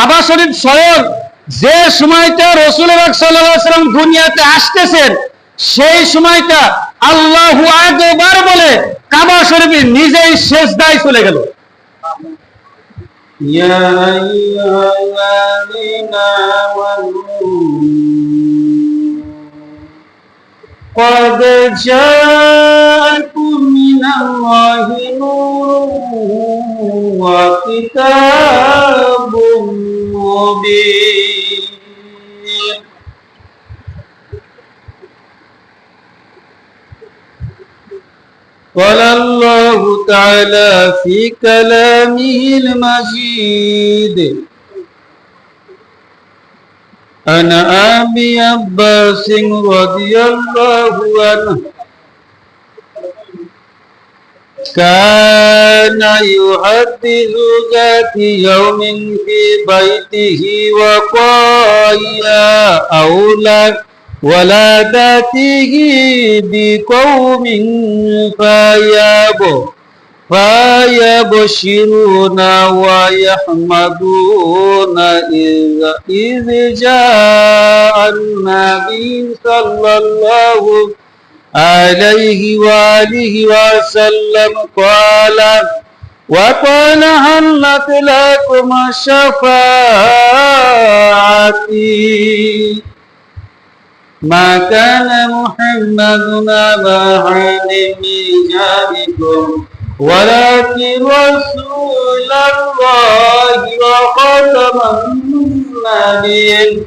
কাবা শরীফ স্বয়ং যে সময়টা রসুল সাল্লাম দুনিয়াতে আসতেছেন সেই সময়টা আল্লাহু আকবার বলে কাবা শরীফ নিজেই শেষ দায় চলে গেল يا أيها الذين آمنوا قد جاءكم من الله نور وكتاب قال الله تعالى في كلامه المجيد. أنا أبي عباس رضي الله عنه. كان يحدث ذات يوم في بيته وقال يا أولاد ولادته بقوم فياب فيبشرون ويحمدون إذ, إذ جاء النبي صلى الله عليه وآله وسلم قال وقال هلت لكم شفاعتي ما كان محمد أبا أحد من رجالكم ولكن رسول الله وخاتم النبيين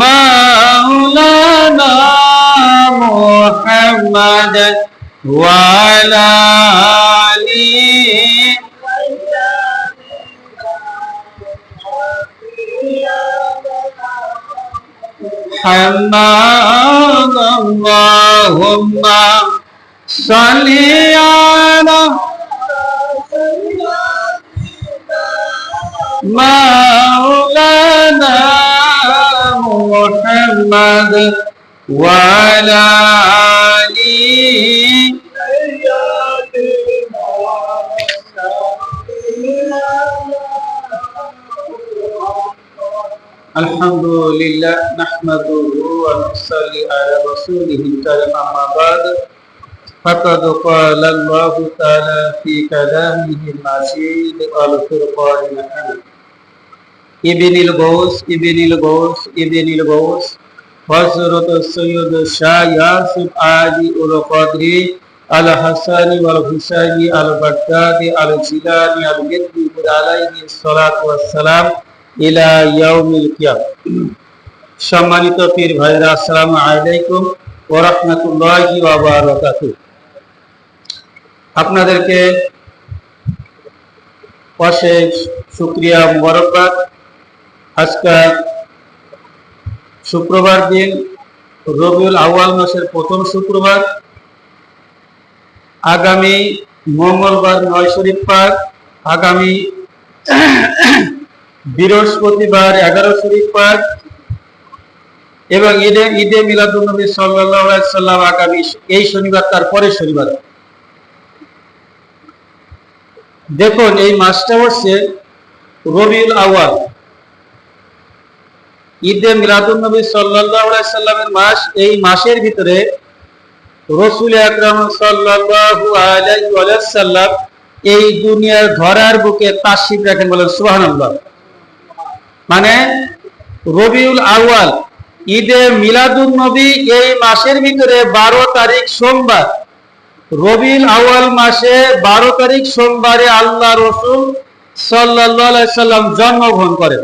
مولانا محمد وعلى آله محمد اللهم صل على مولانا محمد وعلى آله الحمد لله نحمده ونصلي على رسوله الكريم أما بعد فقد قال الله تعالى في كلامه المجيد والفرقان الحميد ইবিনিল গৌস ইবিনিল গৌস ইবিনিল গৌস হযরত সৈয়দ শাহ ইয়াসুফ আলী উল কদরি আল হাসানি ওয়াল হুসাইনি আল বাগদাদি আল জিলানি আল গিদ্দিপুর আলাইহি সালাত ওয়াসসালাম ইলা ইয়াউমিল কিয়াম। সম্মানিত পীর ভাইরা আসসালামু আলাইকুম ওয়া রাহমাতুল্লাহি ওয়া বারাকাতু আপনাদেরকে অশেষ শুক্রিয়া মুবারকবাদ। আজকে শুক্রবার দিন, রবিউল আউয়াল মাসের প্রথম শুক্রবার। আগামী মঙ্গলবার নয় শরীফ পাক আগামী বৃহস্পতিবার এগারো শরীফ পাক এবং ঈদে ঈদে মিলাদুলনবী সাল্লাম আগামী এই শনিবার, তার পরের শনিবার। দেখুন, এই মাসটা হচ্ছে রবিউল আউয়াল। ঈদে মিলাদুল নবী সাল্লাল্লাহু আলাইহি সাল্লামের মাস, এই মাসের ভিতরে রসুল আলাইহি ওয়াসাল্লাম এই দুনিয়ার ধরার বুকে তাশরিফ রাখেন বলেন, সুবহানাল্লাহ। মানে রবিউল আউয়াল, ঈদে মিলাদুন নবী এই মাসের ভিতরে বারো তারিখ সোমবার, রবিউল আউয়াল মাসে বারো তারিখ সোমবারে আল্লাহ রসুল আলাইহি সাল্লাম জন্মগ্রহণ করেন।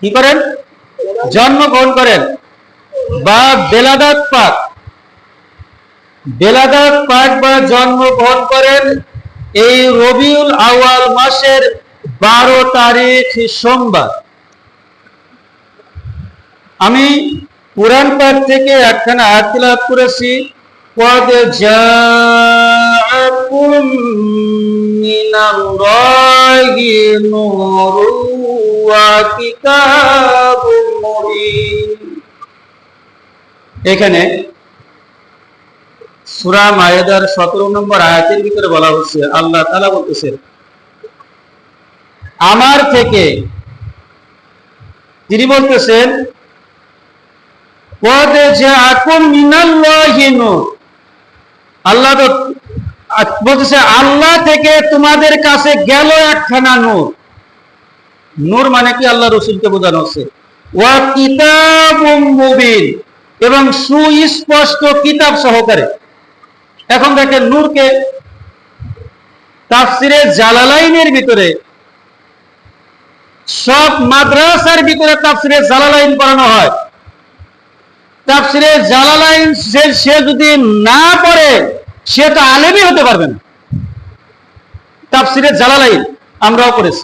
কি করেন জন্মগ্রহণ করেন বা বেলাদাত পাক বেলাদাত পাক বা জন্মগ্রহণ করেন এই রবিউল আওয়াল মাসের বারো তারিখ সোমবার আমি পুরাণ পাঠ থেকে একখানা আয়াত তিলাওয়াত করেছি قد جاءكم من الله نور وكتاب مبين এখানে সুরা মায়েদার সতেরো নম্বর আয়াতের ভিতরে বলা হচ্ছে, আল্লাহ তালা বলতেছেন আমার থেকে তিনি বলতেছেন আল্লাহ বলতেছে, আল্লাহ থেকে তোমাদের কাছে গেল একখানা নূর। নূর মানে কি? আল্লাহ রসুলকে বোঝানো হচ্ছে। ওয়া কিতাবুম মুবিন। এবং সুস্পষ্ট কিতাব সহকারে। এখন দেখেন নূরকে তাফসিরে জালালাইনের ভিতরে, সব মাদ্রাসার ভিতরে তাফসিরে জালালাইন পড়ানো হয়। তাফসিরে জালালাইন সে সে যদি না পড়ে, সে তো আলেমই হতে পারবে না। তাফসিরে জালালাইন আমরাও পড়েছি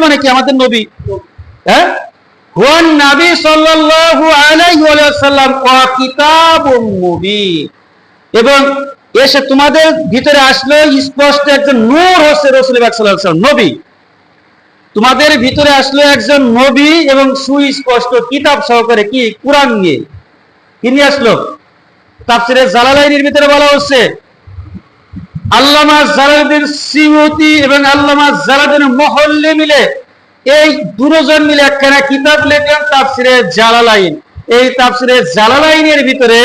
মানে হ্যাঁ? এবং এসে তোমাদের ভিতরে আসলো স্পষ্ট একজন নূর হচ্ছে রসুল নবী। তোমাদের ভিতরে আসলো একজন নবী এবং সুস্পষ্ট কিতাব সহকারে কি? কোরআন নিয়ে। আসলো। তাফসিরে জালালাইনের ভিতরে বলা হচ্ছে আল্লামা জালালুদ্দিন সিমতি এবং আল্লামা জালালুদ্দিন মহল্লে মিলে, এই দুজন মিলে একখানা কিতাব লেখেন তাফসিরে জালালাইন। এই তাফসিরে জালালাইনের ভিতরে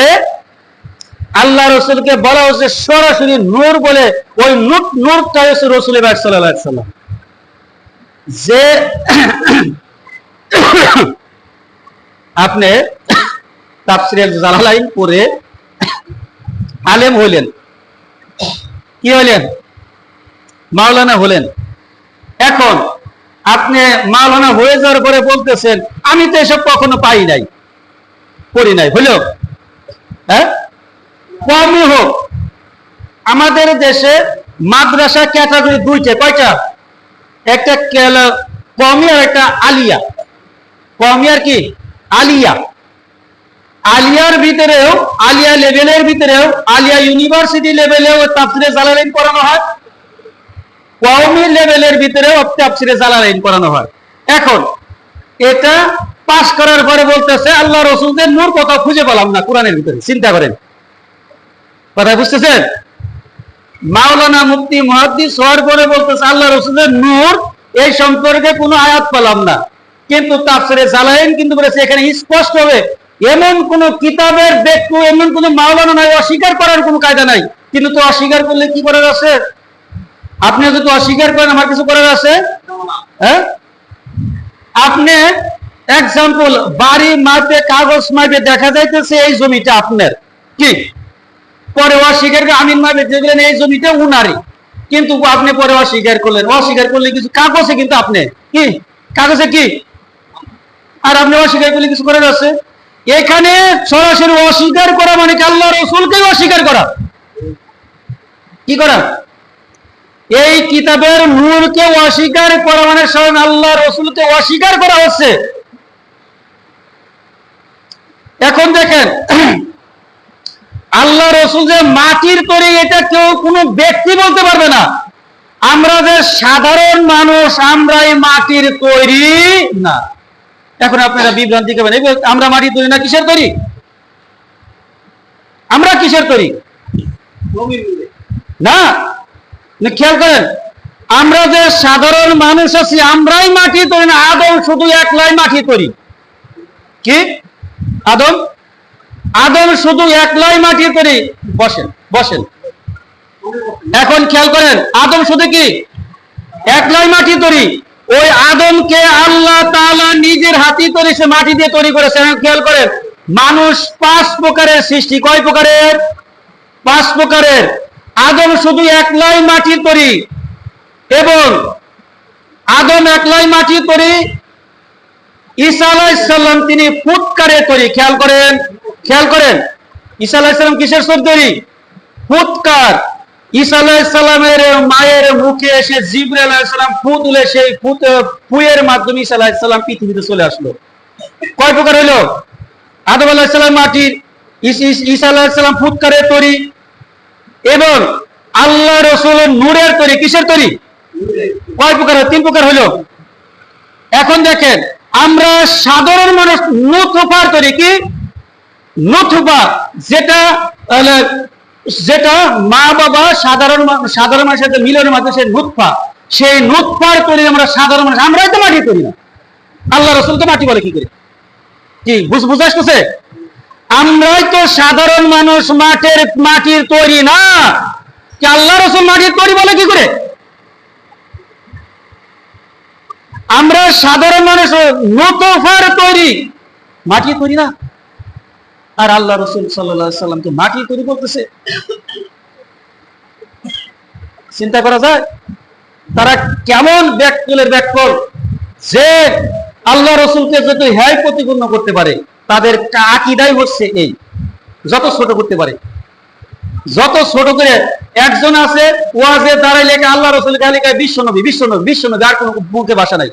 আল্লাহ রসুলকে বলা হচ্ছে সরাসরি নূর বলে, ওই নূর, নূরটা হচ্ছে রসুল সাল্লাম যে আপনি তাফসিরের জালালাইন পরে আলেম হইলেন। কি হলেন মাওলানা হলেন। এখন আপনি মাওলানা হয়ে যাওয়ার পরে বলতেছেন, আমি তো এসব কখনো পাই নাই, করি নাই। হইল? হ্যাঁ? হোক, আমাদের দেশে মাদ্রাসা ক্যাটাগরি দুইটা, কয়টা? একটা কমি আর একটা আলিয়া। কমি আর কি? আলিয়া। আলিয়ার ভিতরেও, আলিয়া লেভেলের ভিতরেও, আলিয়া ইউনিভার্সিটি লেভেলেও তাফসিরে জালালাইন পড়ানো হয়। কওমি লেভেলের ভিতরেও তাফসিরে জালালাইন পড়ানো হয়। এখন, এটা পাশ করার পরে বলতেছে, আল্লাহ রসুলদের নূর কথা খুঁজে পেলাম না, কোরআনের ভিতরে। চিন্তা করেন। কথা বুঝতেছেন? মাওলানা মুক্তি মহাদ্দিস হওয়ার পরে বলতেছে, আল্লাহ রসুলের নূর, এই সম্পর্কে কোনো আয়াত পেলাম না। কিন্তু তাফসিরে জালাইন কিন্তু বলেছে, এখানে স্পষ্ট হবে এমন কোন কিতাবের ব্যক্তি, এমন কোন মাওলানা নাই, অস্বীকার করার কোনো কায়দা নাই। কিন্তু তো অস্বীকার করলে কি করার আছে? আপনি যদি অস্বীকার করেন, আমার কিছু করার আছে? হ্যাঁ? আপনি এক্সাম্পল বাড়ি মাপে, কাগজ মাপে দেখা যাইতেছে এই জমিটা আপনার। কি? পরে অস্বীকার করে আমিন মাপে দেখলেন এই জমিটা উনারি কিন্তু আপনি পরে অস্বীকার করলেন। অস্বীকার করলে কিছু কাগজে কিন্তু আপনি। কি? কাগজে কি? আর আপনি অস্বীকার করলে কিছু করার আছে? এখানে সরাসরি অস্বীকার করা মানে কি? আল্লাহ রসুলকেই অস্বীকার করা। কি করা? এই কিতাবের নূরকে অস্বীকার করা মানে স্বয়ং আল্লাহ রসুলকে অস্বীকার করা হচ্ছে। এখন দেখেন, আল্লাহ রসুল যে মাটির তৈরি এটা কেউ কোনো ব্যক্তি বলতে পারবে না। আমরা যে সাধারণ মানুষ আমরা এই মাটির তৈরি না। এখন আপনারা বিভ্রান্তি করবেন। আমরা মাটি তৈরি না কিসের তৈরি? আমরা কিসের তৈরি? না। না, খেয়াল করেন আমরা যে সাধারণ মানুষ আছি আমরাই মাটি তৈরি না আদম শুধু একলাই মাটি তৈরি কি? আদম? আদম শুধু একলাই মাটি তৈরি। বসেন বসেন। এখন খেয়াল করেন আদম শুধু কি? একলাই মাটি তৈরি। ওই আদমকে আল্লাহ তাআলা নিজের হাতি তৈরি, সে মাটি দিয়ে তৈরি করেছে এখন খেয়াল করেন, মানুষ পাঁচ প্রকারের সৃষ্টি। কয় প্রকারের? পাঁচ প্রকারের। আদম শুধু একলাই মাটি তৈরি এবং আদম একলাই মাটি তৈরি, ঈসা আলাইসাল্লাম তিনি ফুটকারে তৈরি। খেয়াল করেন খেয়াল করেন, ঈসা আলাইসাল্লাম কিসের সব তৈরি? ফুৎকার। ঈসা আলাইসাল্লামের মায়ের মুখে এসে জিবর আলাইসাল্লাম ফু তুলে সেই ফুয়ের মাধ্যমে ঈসা আলাইসাল্লাম পৃথিবীতে চলে আসলো। কয় প্রকার হইল? আদম আলাইসাল্লাম মাটির, ঈস- আলাইসাল্লাম ফুৎকারের তৈরি এবং আল্লাহ রসুলের নূরের তৈরি, কিসের তৈরি? কয় প্রকার? তিন প্রকার হইল। এখন দেখেন, আমরা সাধারণ মানুষ নুথুফার তৈরি কি? নুথুফা যেটা যেটা মা বাবা সাধারণ সাধারণ মানুষের সাথে মিলনের মাধ্যমে সেই নুৎফা সেই নুৎফার তৈরি আমরা সাধারণ মানুষ, আমরাই তো মাটি করি না। আল্লাহ রসুল তো মাটি বলে কি করে? কি, বুঝ বুঝে আসতেছে? আমরাই তো সাধারণ মানুষ, মাঠের, মাটির তৈরি না। কি আল্লাহ রসুল মাটির তৈরি বলে কি করে? আমরা সাধারণ মানুষ নতফার তৈরি। মাটি তৈরি না। আর আল্লাহ রসুল সাল্লামকে মাটি তৈরি করতেছে। চিন্তা করা যায়? তারা কেমন ব্যাককুলের ব্যাককল? যে আল্লাহ রসুলকে যত হ্যায় প্রতিপন্ন করতে পারে, তাদের আকিদাই হচ্ছে এই। যত ছোট করতে পারে। যত ছোট করে একজন আছে ওয়াজে দাঁড়াই লেখা আল্লাহ রসুল লেখায় বিশ্বনবী বিশ্বনবী বিশ্বনবী, আর কোনো মুখে ভাষা নাই।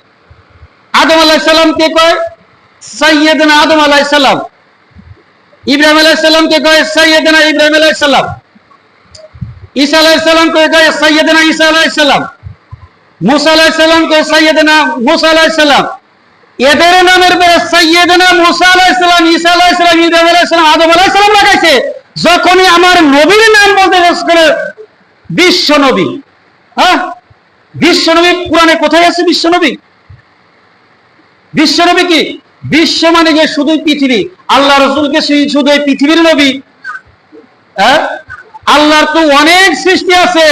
আদম আলাহ সাল্লাম কে কয়? সৈয়দনা আদম আলাহ সাল্লাম ইব্রাহিম আলাহ সাল্লাম কে কয়? ইব্রাহিম আলাহ সাল্লাম ঈসা আলাহ সাল্লাম কে কয়? ঈসা আলাহ সাল্লাম মুসা আলাহ সাল্লাম কে মুসা আলাহ সাল্লাম এদের নামের পরে সৈয়দনা মুসা আলাহ সাল্লাম ঈসা আলাহ সাল্লাম ইব্রাহিম আলাহ সাল্লাম আদম আলাহ সাল্লাম লাগাইছে। যখনই আমার নবীর নাম বলতে শেষ করে বিশ্ব নবী। হ্যাঁ? বিশ্ব নবী কোরআনে কোথায় আছে বিশ্ব নবী? বিশ্ব নবী কি? বিশ্ব মানে যে শুধুই পৃথিবী। আল্লাহ রসুলকে শুধু পৃথিবীর নবী। হ্যাঁ? আল্লাহর তো অনেক সৃষ্টি আছে।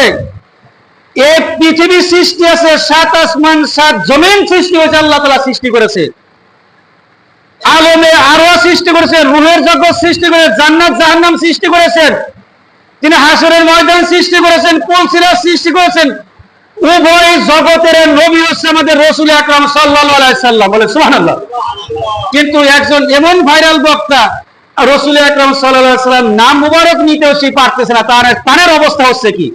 এ পৃথিবী সৃষ্টি আছে, সাত আসমান, সাত জমিন সৃষ্টি হয়েছে, আল্লাহ তালা সৃষ্টি করেছে। আলমে আরও সৃষ্টি করেছেন রুহের জগৎ সৃষ্টি করে, জান্নাত জাহান্নাম সৃষ্টি করেছেন। তিনি হাসরের ময়দান সৃষ্টি করেছেন কুলসিরাজ সৃষ্টি করেছেন। উভয় জগতের নবী হচ্ছে আমাদের রসুল আকরাম সাল্লাহ বলে সুবহানাল্লাহ। কিন্তু একজন এমন ভাইরাল বক্তা রসুল আকরাম সাল্লাম নাম মুবারক নিতেও সে পারতেছে না। তার তানের অবস্থা হচ্ছে কি?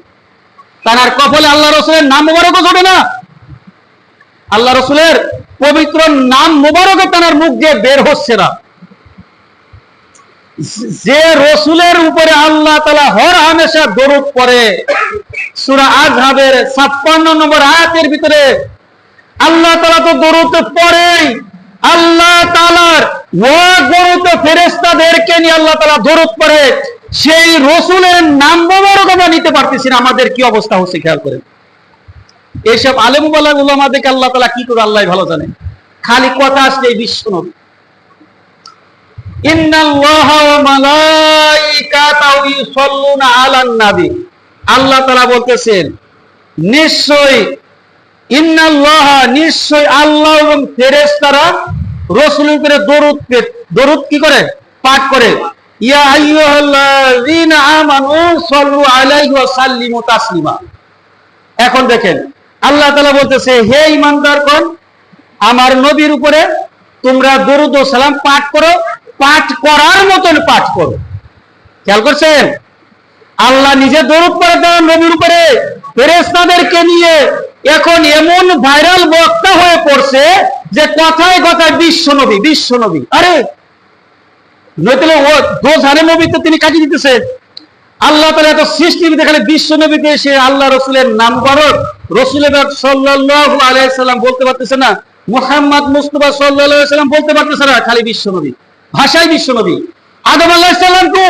তার কপালে আল্লাহ রসুলের নাম মুবারকও জোটে না। আল্লাহ রসুলের পবিত্র নাম মুবারকও তার মুখ দিয়ে বের হচ্ছে না। যে রসুলের উপরে আল্লাহ তালা হর হামেশা দরুদ পড়ে, সুরা আজহাবের ছাপ্পান্ন নম্বর আয়াতের ভিতরে আল্লাহ তালা তো দরুদ পড়েই, আল্লাহ তালার গরুত ফেরেস্তাদেরকে নিয়ে আল্লাহ তালা দরুদ পড়ে। সেই রসুলের নাম মোবারক নিতে পারতেছি না, আমাদের কি অবস্থা হচ্ছে খেয়াল করেন। এইসব আলেম বলা আমাদেরকে আল্লাহ তালা কি করে আল্লাহ ভালো জানে। খালি কথা আসলে বিশ্ব নবী ইন্নাল্লাহা ওয়া মালাইকাতাহু ইউসাল্লুনা আলান নবী আল্লাহ তাআলা বলতেছেন, নিশ্চয় ইন্নাল্লাহা, নিশ্চয় আল্লাহ এবং ফেরেশতারা রাসূলের উপরে দরুদ দরুদ কি করে? পাঠ করে। ইয়া আইয়ুহাল্লাযীনা আমানু সাল্লু আলাইহি ওয়া সাল্লিমু তাসলিমা। এখন দেখেন, আল্লাহ তাআলা বলতেছে, হে ইমানদার ঈমানদারগণ, আমার নবীর উপরে তোমরা দরুদ ও সালাম পাঠ করো পাঠ করার মতন পাঠ করো। খেয়াল করছেন? আল্লাহ নিজে পড়ে দেন নবীর উপরে। ফেরেশতাদেরকে নিয়ে এখন এমন ভাইরাল বক্তা হয়ে পড়ছে যে কথায় কথায় বিশ্ব নবী বিশ্ব নবী। আরে! নইলে ও দোষ হারে নবী তো তিনি কাটিয়ে দিতেছে আল্লাহ তালা এত সৃষ্টি খালি বিশ্ব নবীতে এসে আল্লাহ রসুলের নাম বরক রসুলের সাল্লাহ আলাইসাল্লাম বলতে পারতেছে না। মোহাম্মদ মুস্তফা সাল্লাহ সাল্লাম বলতে পারতেছে না খালি বিশ্ব নবী। ভাষায় বিশ্ব নবী আদম আল্লাহ সাল্লামকে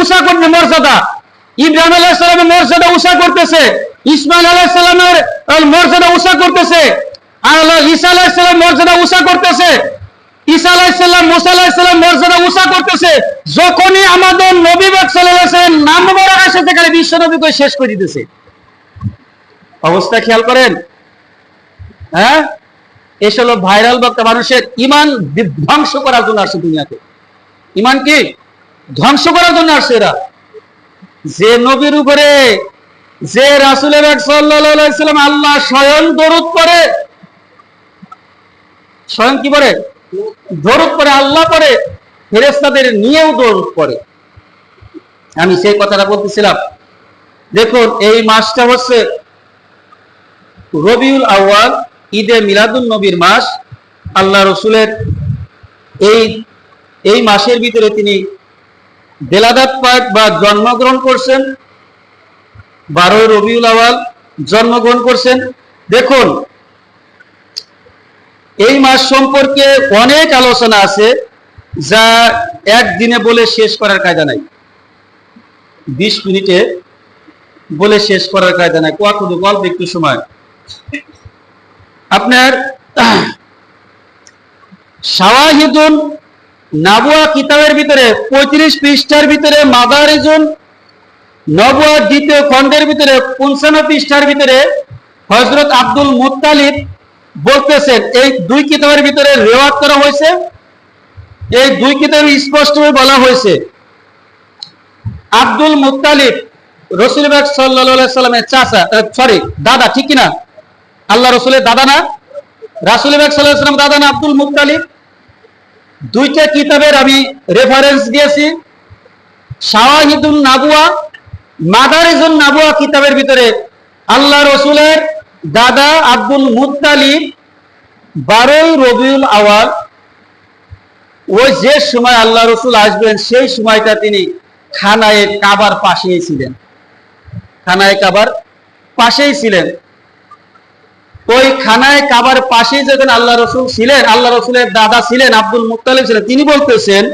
উষা করতে মর্যাদা। ইব্রাহিম আলাহ সাল্লামের মর্যাদা উষা করতেছে। ইসমাইল আলাহ সাল্লামের মর্যাদা উষা করতেছে। আল্লাহ ঈসা আলাহ সাল্লাম মর্যাদা উষা করতেছে। ঈসা আলাইসাল্লাম মুসা আলাইসাল্লাম মর্যাদা উষা করতেছে। যখনই আমাদের নবী বাক সাল্লাল্লাহু নাম মোবারক আসে, সেখানে বিশ্ব নবীকে শেষ করে দিতেছে। অবস্থা খেয়াল করেন? হ্যাঁ? এসব হলো ভাইরাল বক্তা মানুষের ইমান বি- ধ্বংস করার জন্য আসছে দুনিয়াতে। ইমান কি? ধ্বংস করার জন্য আসছে এরা। যে নবীর উপরে যে রাসুলের সাল্লাম আল্লাহ স্বয়ং দরুদ করে স্বয়ং কি করে দরুদ করে আল্লাহ করে ফেরেস্তাদের নিয়েও দরুদ করে আমি সেই কথাটা বলতেছিলাম। দেখুন, এই মাসটা হচ্ছে রবিউল আউয়াল ঈদে মিলাদুল নবীর মাস আল্লাহ রসুলের এই এই মাসের ভিতরে তিনি বেলাদাত পাঠ বা জন্মগ্রহণ করছেন। বারোই রবিউল আওয়াল জন্মগ্রহণ করছেন। দেখুন, এই মাস সম্পর্কে অনেক আলোচনা আছে যা একদিনে বলে শেষ করার কায়দা নাই। বিশ মিনিটে বলে শেষ করার কায়দা নাই। কত গল্প একটু সময়। আপনার শাওয়াহিদুল নাবুয়া কিতাবের ভিতরে পঁয়ত্রিশ পৃষ্ঠার ভিতরে মাদারিজুল নবুয়া দ্বিতীয় খণ্ডের ভিতরে পঞ্চান্ন পৃষ্ঠার ভিতরে হজরত আব্দুল মুত্তালিব বলতেছেন, এই দুই কিতাবের ভিতরে রেওয়াত করা হয়েছে। এই দুই কিতাবে স্পষ্টভাবে বলা হয়েছে, আব্দুল মুত্তালিব রসুলবাগ সাল্লাহ সাল্লামের চাচা সরি দাদা, ঠিক কিনা? আল্লাহ রসুলের দাদা না? সাল্লাহ সাল্লাম দাদা না আব্দুল মুত্তালিব দুইটা কিতাবের আমি রেফারেন্স দিয়েছি। শাওয়াহিদুল নাবুয়া মাদারিজুল নাবুয়া কিতাবের ভিতরে আল্লাহ রসুলের দাদা আব্দুল মুত্তালিব বারোই রবিউল আওয়াল ওই যে সময় আল্লাহ রসুল আসবেন, সেই সময়টা তিনি খানায় কাবার পাশেই ছিলেন। খানায় কাবার পাশেই ছিলেন। ওই খানায় কাবার পাশেই যখন আল্লাহ রসুল ছিলেন, আল্লাহ রসুলের দাদা ছিলেন, আব্দুল মুক্তালিব ছিলেন, তিনি বলতেছেন,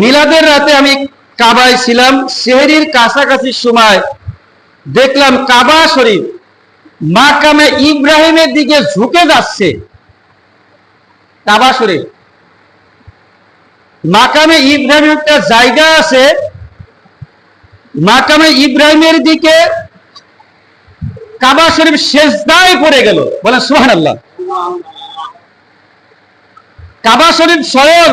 মিলাদের রাতে আমি কাবায় ছিলাম শেহরির কাছাকাছি সময় দেখলাম কাবা শরীফ মাকামে ইব্রাহিমের দিকে ঝুঁকে যাচ্ছে। কাবা শরীফ। মাকামে ইব্রাহিম একটা জায়গা আছে, মাকামে ইব্রাহিমের দিকে কাবা শরীফ শেষদায় পড়ে গেল। বলেন সুহান আল্লাহ কাবা শরীফ স্বয়ং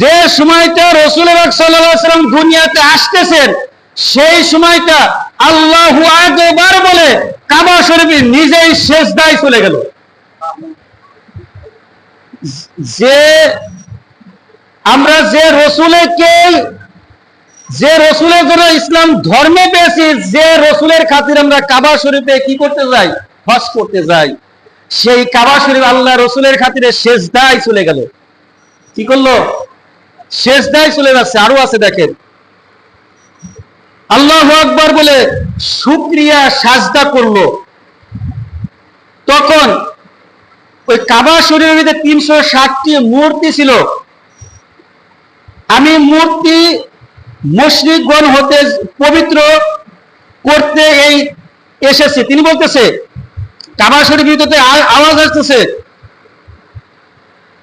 যে সময়টা রসুল সাল্লাম দুনিয়াতে আসতেছেন, সেই সময়টা আল্লাহ একবার বলে কাবা শরীফ নিজেই শেষদায় চলে গেল। যে আমরা যে রসুলকে যে রসুলের জন্য ইসলাম ধর্মে পেয়েছি, যে রসুলের খাতির আমরা কাবা শরীফে কি করতে যাই? হজ করতে যাই। সেই কাবা শরীফ আল্লাহ রসুলের খাতিরে শেষ দায় চলে গেল। কি করল? শেষ দায় চলে যাচ্ছে। আরও আছে দেখেন। আল্লাহ আকবর বলে সুক্রিয়া, সাজদা করল। তখন ওই কাবা শরীরের ভিতরে তিনশো ষাটটি মূর্তি ছিল। আমি মূর্তি মুশরিকগণ হতে পবিত্র করতে এই এসেছে। তিনি বলতেছে, কাবা শরীফ ভিতরে আওয়াজ আসতেছে,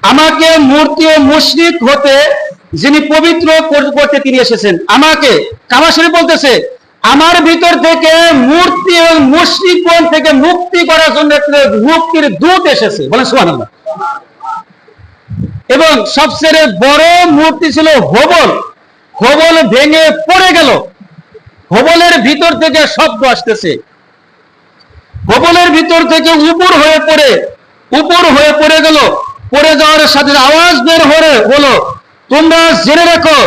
আমাকে মূর্তি ও মুশরিক হতে যিনি পবিত্র করতে তিনি এসেছেন, আমাকে, কাবা শরীফ বলতেছে, আমার ভিতর থেকে মূর্তি ও মুশরিকগণ থেকে মুক্তি করার জন্য মুক্তির দূত এসেছে। বলেন সুবহানাল্লাহ। এবং সবচেয়ে বড় মূর্তি ছিল হোবল। হোবল ভেঙে পড়ে গেল। হোবলের ভিতর থেকে শব্দ আসতেছে। হোবলের ভিতর থেকে উপর হয়ে পড়ে, উপর হয়ে পড়ে গেল। পড়ে যাওয়ার সাথে আওয়াজ বের হয়ে হলো তোমরা জেনে রাখো,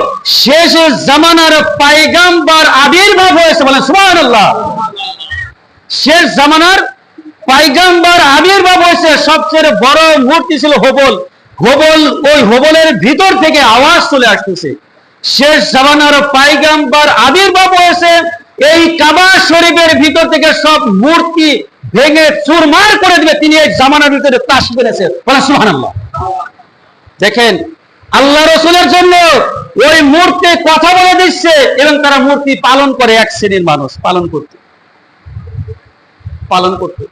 শেষ জামানার পাইগাম্বার আবির্ভাব হয়েছে বলে সুবহানাল্লাহ। শেষ জামানার পাইগাম্বার আবির্ভাব হয়েছে। সবচেয়ে বড় মূর্তি ছিল হোবল। হোবল, ওই হোবলের ভিতর থেকে আওয়াজ চলে আসতেছে। শেষ জামানার পাইগাম্বার আবির্ভাব হয়েছে এই কাবা শরীফের ভিতর থেকে সব মূর্তি ভেঙে চুরমার করে দিবে। তিনি এই জামানার ভিতরে তাস বেড়েছে দেখেন, আল্লাহ রসুলের জন্য ওই মূর্তি কথা বলে দিচ্ছে এবং তারা মূর্তি পালন করে, এক শ্রেণির মানুষ, পালন করতে। পালন করতে।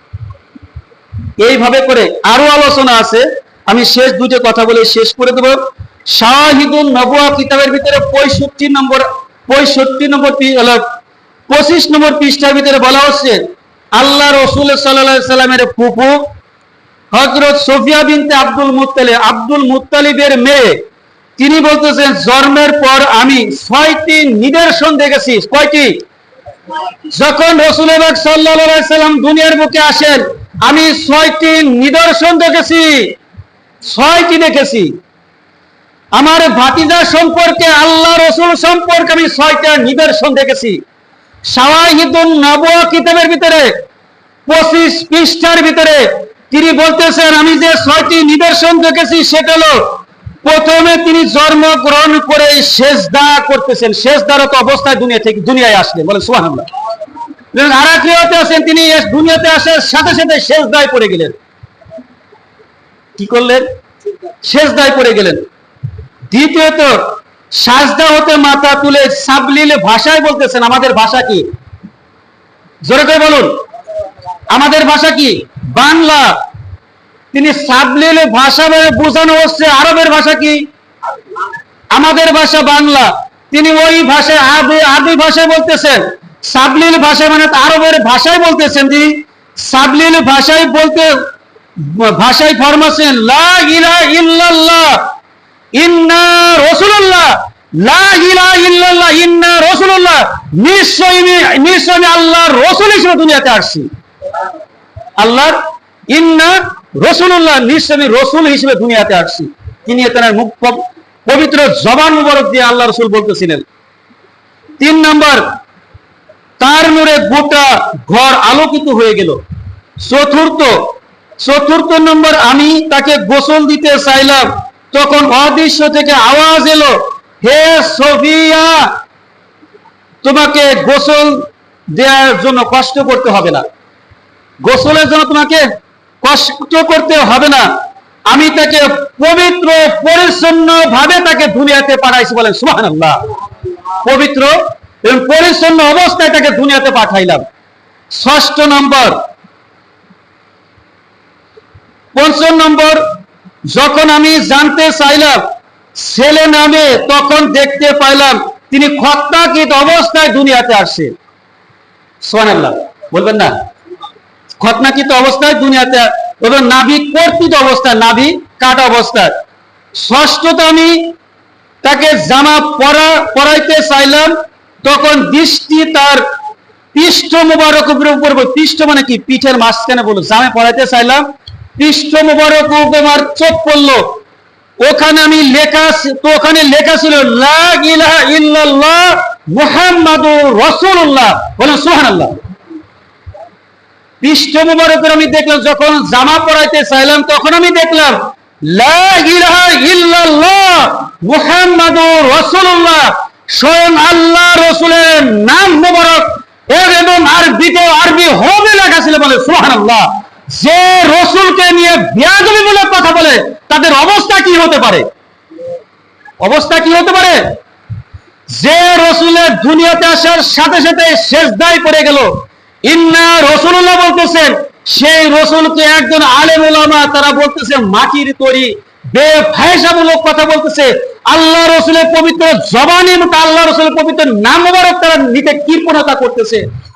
এইভাবে করে আরও আলোচনা আছে। আমি শেষ দুটো কথা বলে শেষ করে দেব। শাহিদুল নবুয়া কিতাবের ভিতরে পঁয়ষট্টি নম্বর পঁয়ষট্টি নম্বর পঁচিশ নম্বর পৃষ্ঠার ভিতরে বলা হচ্ছে, আল্লাহ রসুল সাল্লাহ সাল্লামের ফুফু হজরত বিনতে আব্দুল মুত্তালিব আব্দুল মুত্তালিবের মেয়ে। তিনি বলতেছেন, জন্মের পর আমি ছয়টি নিদর্শন দেখেছি। কয়টি? যখন রসুল সাল্লাম দুনিয়ার বুকে আসেন, আমি ছয়টি নিদর্শন দেখেছি। ছয়টি দেখেছি। আমার ভাতিজা সম্পর্কে আল্লাহ রসুল সম্পর্কে আমি ছয়টা নিদর্শন দেখেছি। কিতাবের ভিতরে, পঁচিশ পৃষ্ঠার ভিতরে তিনি বলতেছেন, আমি যে ছয়টি নিদর্শন দেখেছি সেটা হলো, প্রথমে তিনি জন্মগ্রহণ করে করতেছেন। অবস্থায় দুনিয়া থেকে, দুনিয়ায় আসলেন বলে সুহান আর আছেন, তিনি দুনিয়াতে আসার সাথে সাথে শেষ দায় পড়ে গেলেন। কি করলেন? শেষ দায় পড়ে গেলেন। দ্বিতীয়ত, সাজদা হতে মাথা তুলে সাবলিলে ভাষায় বলতেছেন, আমাদের ভাষা কি? জোরে করে বলুন। আমাদের ভাষা কি? বাংলা। তিনি সাবলিলে ভাষা বোঝানো হচ্ছে, আরবের ভাষা কি? আমাদের ভাষা বাংলা। তিনি ওই ভাষায় আদি আদি ভাষায় বলতেছেন। সাবলিল ভাষায় মানে আরবের ভাষায় বলতেছেন তিনি। সাবলিল ভাষায় বলতে, ভাষায় ফরমাছেন লা ইলাহা ইল্লাল্লাহ। পবিত্র জবান মুবারক দিয়ে আল্লাহ রসুল বলতেছিলেন। তিন নম্বর, তার নূরে গোটা ঘর আলোকিত হয়ে গেল। চতুর্থ চতুর্থ নম্বর, আমি তাকে গোসল দিতে চাইলাম। তখন অদৃশ্য থেকে আওয়াজ এলো, হে সোফিয়া তোমাকে গোসল দেওয়ার জন্য কষ্ট করতে হবে না। গোসলের জন্য তোমাকে কষ্ট করতে হবে না। আমি তাকে পবিত্র পরিচ্ছন্ন ভাবে তাকে দুনিয়াতে পাঠাইছি বলেন সুহান পবিত্র এবং পরিচ্ছন্ন অবস্থায় তাকে দুনিয়াতে পাঠাইলাম। ষষ্ঠ নম্বর, পঞ্চম নম্বর যখন আমি জানতে চাইলাম, ছেলে নামে তখন দেখতে পাইলাম, তিনি খত্তাকিত অবস্থায় দুনিয়াতে আসছে। সোহান বলবেন না? খতনাকৃত অবস্থায় দুনিয়াতে এবং নাভি কর্তৃত অবস্থায়, নাভি কাটা অবস্থায়। ষষ্ঠত আমি তাকে জামা পরা, পরাইতে চাইলাম, তখন দৃষ্টি তার পৃষ্ঠ মোবারক উপরে উপর পৃষ্ঠ মানে কি? পিঠের মাঝখানে বলো জামা পরাইতে চাইলাম পৃষ্ঠ মোবারক উপরে চোখ পড়ল। ওখানে আমি লেখা তো ওখানে লেখা ছিল, লা ইলাহা ইল্লাল্লাহ মুহাম্মাদুর রাসূলুল্লাহ। বলেন, সুবহানাল্লাহ। পৃষ্ঠ আমি দেখলাম, যখন জামা পরাইতে চাইলাম, তখন আমি দেখলাম, লা ইলাহা ইল্লাল্লাহ মুহাম্মাদুর রাসূলুল্লাহ। স্বয়ং আল্লাহ রসুলের নাম মুবারক এর এবং আরবিতে আরবি হবে লেখা ছিল বলে, সুবহানাল্লাহ। যে রসুলকে নিয়ে বিয়াদবি বলে কথা বলে, তাদের অবস্থা কি হতে পারে? অবস্থা কি হতে পারে? যে রসুলের দুনিয়াতে আসার সাথে সাথে শেষ দায় পড়ে গেল। ইন্না রসুল্লাহ বলতেছেন, সেই রসুলকে একজন আলেম ওলামা তারা বলতেছে, মাটির তৈরি বেফায়সামূলক কথা বলতেছে। আল্লাহ রসুলের পবিত্র জবানি মতো আল্লাহ রসুলের পবিত্র নাম মোবারক তারা নিতে কৃপণতা করতেছে।